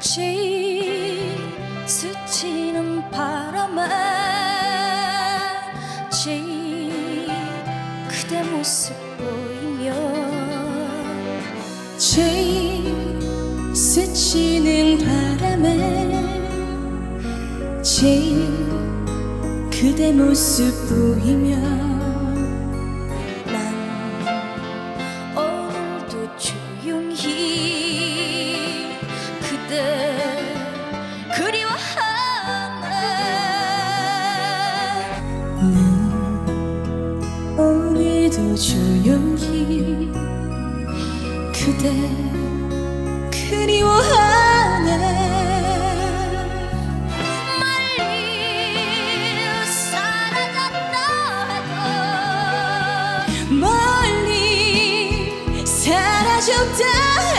제일 스치는 바람에 제일 그대 모습 보이며 제일 스치는 바람에 제일 그대 모습 보이며 음, 오늘도 조용히 그대 그리워하네. 멀리 사라졌다.